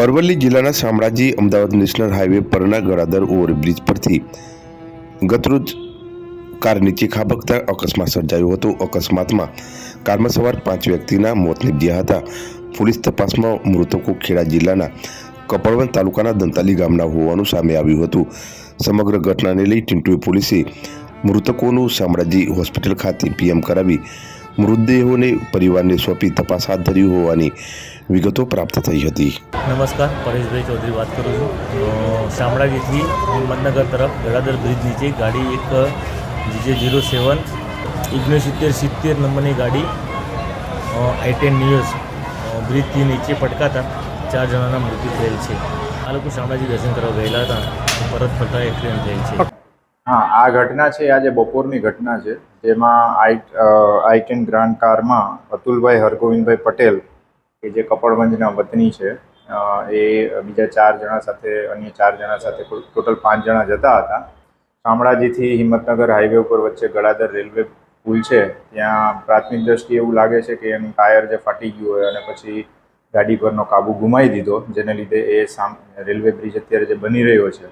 અરવલ્લી જિલ્લાના Shamlaji Ahmedabad national highway પરના ગળાદર overbridge પરથી ગતરોજ કાર નીચે ખાબકતા અકસ્માત સર્જાયો હતો. અકસ્માતમાં કારમાં સવાર પાંચ વ્યક્તિના મોત નીપજ્યા હતા. પોલીસ તપાસમાં મૃતકો ખેડા જિલ્લાના કપડવન તાલુકાના દંતાલી ગામના હોવાનું સામે આવ્યું હતું. સમગ્ર ઘટનાને લઈ ટિન્ટુએ પોલીસે મૃતકોનું શામળાજી હોસ્પિટલ ખાતે પીએમ કરાવી મૃતદેહોને પરિવારને સોંપી તપાસ હાથ ધરી હોવાની વિગતો પ્રાપ્ત થઈ હતી. નમસ્કાર, પરેશભાઈ ચૌધરી વાત કરું છું. શામળાજીથી હિંમતનગર તરફ ગળાદર બ્રિજ નીચે ગાડી એક, જીજે જીરો સેવન ઓગણસિત્તેર સિત્તેર નંબરની ગાડી આઈ ટેન ન્યૂઝ બ્રિજથી નીચે પટકાતા ચાર જણાના મૃત્યુ થયેલ છે. આ લોકો શામળાજી દર્શન કરવા ગયેલા હતા. પરત ફરતા એક્સિડન્ટ થયેલ છે. હા, આ ઘટના છે, આજે બપોરની ઘટના છે, જેમાં આઈ આઈ ટેન ગ્રાન્ડ કારમાં અતુલભાઈ હરગોવિંદભાઈ પટેલ, કે જે કપડવંજના વતની છે એ બીજા ચાર જણા સાથે અન્ય ચાર જણા સાથે ટોટલ પાંચ જણા જતા હતા. શામળાજીથી હિંમતનગર હાઈવે ઉપર વચ્ચે ગળાદર રેલવે પુલ છે ત્યાં પ્રાથમિક દ્રષ્ટિએ એવું લાગે છે કે એનું ટાયર જે ફાટી ગયું હોય અને પછી ગાડી પરનો કાબુ ગુમાવી દીધો જેને લીધે એ સામ રેલવે બ્રિજ અત્યારે જે બની રહ્યો છે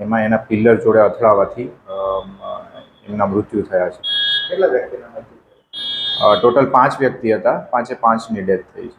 એમાં એના પિલ્લર જોડે અથડાવાથી એમના મૃત્યુ થયા છે. ટોટલ પાંચ વ્યક્તિ હતા પાંચે પાંચની ડેથ થઈ છે.